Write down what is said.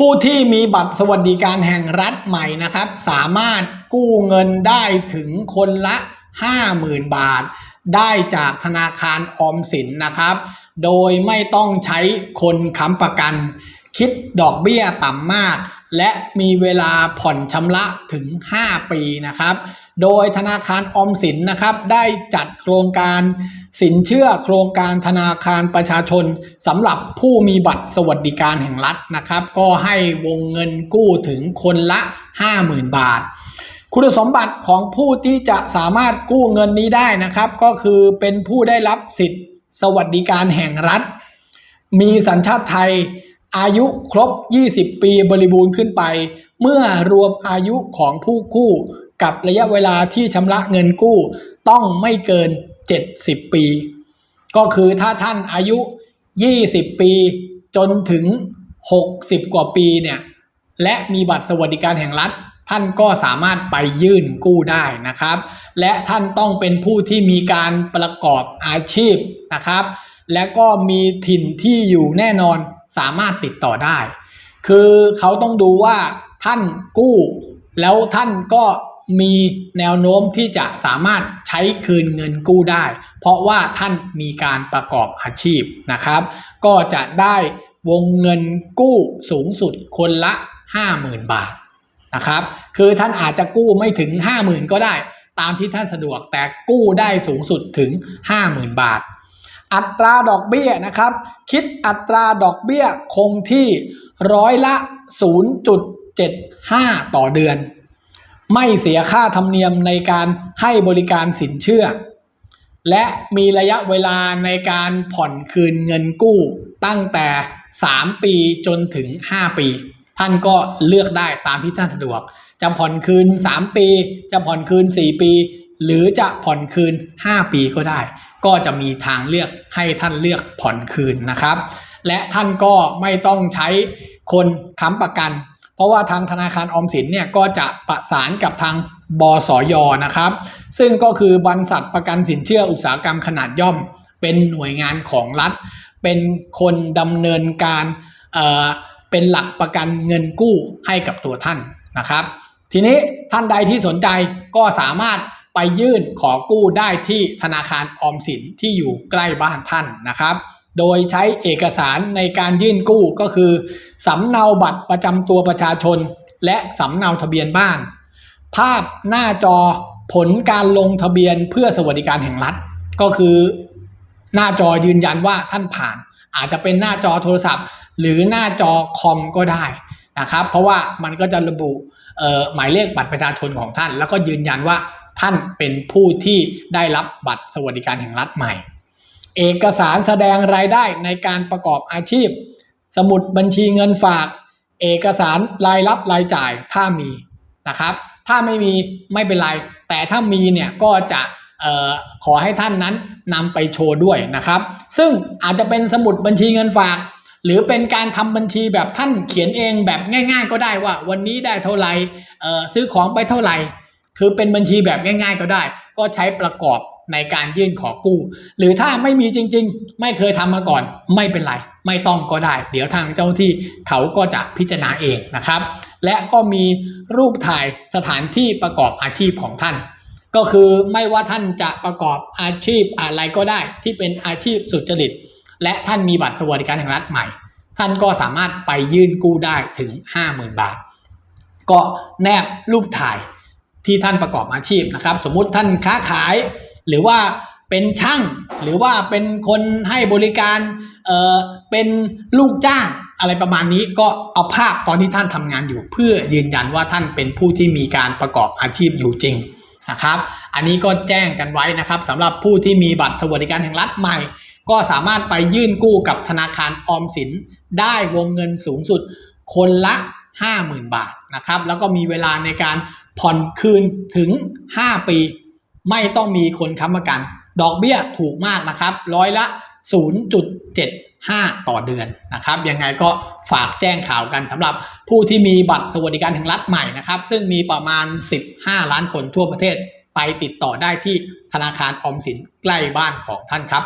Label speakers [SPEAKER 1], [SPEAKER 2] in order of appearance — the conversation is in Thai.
[SPEAKER 1] ผู้ที่มีบัตรสวัสดิการแห่งรัฐใหม่นะครับ สามารถกู้เงินได้ถึงคนละ 50,000 บาท ได้จากธนาคารออมสินนะครับ โดยไม่ต้องใช้คนค้ำประกัน คิดดอกเบี้ยต่ำมาก และมีเวลาผ่อนชำระถึง 5 ปีนะครับ โดยธนาคารออมสินนะครับได้จัดโครงการ สินเชื่อโครงการธนาคารประชาชนสำหรับผู้มีบัตรสวัสดิการแห่งรัฐนะครับ ก็ให้วงเงินกู้ถึงคนละ 50,000 บาท คุณสมบัติของผู้ที่จะสามารถกู้เงินนี้ได้นะครับ ก็คือเป็นผู้ได้รับสิทธิสวัสดิการแห่งรัฐ มีสัญชาติไทยอายุครบ 20 ปีบริบูรณ์ขึ้นไป เมื่อรวมอายุของผู้กู้กับระยะเวลาที่ชำระเงินกู้ต้องไม่เกิน 70 ปี ก็คือถ้าท่านอายุ 20 ปีจนถึง 60 กว่าปีเนี่ยและมีบัตรสวัสดิการแห่งรัฐ ท่านก็สามารถไปยื่นกู้ได้นะครับ และท่านต้องเป็นผู้ที่มีการประกอบอาชีพนะครับ และก็มีถิ่นที่อยู่แน่นอนสามารถติดต่อได้ คือเขาต้องดูว่าท่านกู้ แล้วท่านก็ มีแนวโน้มที่จะสามารถใช้คืนเงินกู้ได้ เพราะว่าท่านมีการประกอบอาชีพนะครับ ก็จะได้วงเงินกู้สูงสุดคนละ 50,000 บาทนะครับ คือท่านอาจจะกู้ไม่ถึง 50,000 ก็ได้ ตามที่ท่านสะดวกแต่กู้ได้สูงสุดถึง 50,000 บาท อัตราดอกเบี้ยนะครับ คิดอัตราดอกเบี้ยคงที่ร้อยละ 0.75 ต่อเดือน ไม่เสียค่าธรรมเนียมในการให้บริการสินเชื่อ และมีระยะเวลาในการผ่อนคืนเงินกู้ตั้งแต่ 3 ปีจนถึง 5 ปี ท่านก็เลือกได้ตามที่ท่านสะดวก จะผ่อนคืน 3 ปี จะผ่อนคืน 4 ปี หรือจะผ่อนคืน 5 ปีก็ได้ ก็จะมีทางเลือกให้ท่านเลือกผ่อนคืนนะครับ และท่านก็ไม่ต้องใช้คนค้ำประกัน เพราะว่าทางธนาคารออมสินเนี่ยก็จะประสานกับทางบสยนะครับ ซึ่งก็คือบริษัทประกันสินเชื่ออุตสาหกรรมขนาดย่อม เป็นหน่วยงานของรัฐ เป็นคนดำเนินการเเป็นหลักประกันเงินกู้ให้กับตัวท่านนะครับ ทีนี้ท่านใดที่สนใจก็สามารถไปยื่นขอกู้ได้ที่ธนาคารออมสินที่อยู่ใกล้บ้านท่านนะครับ โดยใช้เอกสารในการยื่นกู้ก็คือสำเนาบัตรประจำตัวประชาชน และสำเนาทะเบียนบ้าน ภาพหน้าจอผลการลงทะเบียนเพื่อสวัสดิการแห่งรัฐ ก็คือหน้าจอยืนยันว่าท่านผ่าน อาจจะเป็นหน้าจอโทรศัพท์ หรือหน้าจอคอมก็ได้นะครับ เพราะว่ามันก็จะระบุหมายเลขบัตรประชาชนของท่าน แล้วก็ยืนยันว่าท่านเป็นผู้ที่ได้รับบัตรสวัสดิการแห่งรัฐใหม่ เอกสารแสดงรายได้ในการประกอบอาชีพ สมุดบัญชีเงินฝาก เอกสารรายรับรายจ่ายถ้ามีนะครับ ถ้าไม่มีไม่เป็นไร แต่ถ้ามีเนี่ยก็จะออขอให้ท่านนั้นนำไปโชว์ด้วยนะครับ ซึ่งอาจจะเป็นสมุดบัญชีเงินฝาก หรือเป็นการทำบัญชีแบบท่านเขียนเองแบบง่าย ๆ ก็ได้ว่า วันนี้ได้เท่าไหร่ซื้อของไปเท่าไหร่ คือเป็นบัญชีแบบง่าย ๆ ก็ได้ ก็ใช้ประกอบ ในการยื่นขอกู้ หรือถ้าไม่มีจริง ๆ ไม่เคยทำมาก่อน ไม่เป็นไร ไม่ต้องก็ได้ เดี๋ยวทางเจ้าหน้าที่เขาก็จะพิจารณาเองนะครับ และก็มีรูปถ่ายสถานที่ประกอบอาชีพของท่าน ก็คือไม่ว่าท่านจะประกอบอาชีพอะไรก็ได้ ที่เป็นอาชีพสุจริต และท่านมีบัตรสวัสดิการแห่งรัฐใหม่ ท่านก็สามารถไปยื่นกู้ได้ถึง 50,000 บาท ก็แนบรูปถ่ายที่ท่านประกอบอาชีพนะครับ สมมุติท่านค้าขาย หรือว่าเป็นช่าง หรือว่าเป็นคนให้บริการเออเป็นลูกจ้างอะไรประมาณนี้ก็เอาภาพตอนที่ท่านทำงานอยู่ เพื่อยืนยันว่าท่านเป็นผู้ที่มีการประกอบอาชีพอยู่จริงนะครับ อันนี้ก็แจ้งกันไว้นะครับสำหรับผู้ที่มีบัตรสวัสดิการแห่งรัฐใหม่ ก็สามารถไปยื่นกู้กับธนาคารออมสิน ได้วงเงินสูงสุดคนละ 50,000 บาทนะครับ แล้วก็มีเวลาในการผ่อนคืนถึง 5 ปี ไม่ต้องมีคนค้ำประกัน ดอกเบี้ยถูกมากนะครับ ร้อยละ 0.75 ต่อเดือนนะครับ ยังไงก็ฝากแจ้งข่าวกันสำหรับผู้ที่มีบัตรสวัสดิการแห่งรัฐใหม่นะครับ ซึ่งมีประมาณ 15 ล้านคนทั่วประเทศ ไปติดต่อได้ที่ธนาคารออมสินใกล้บ้านของท่านครับ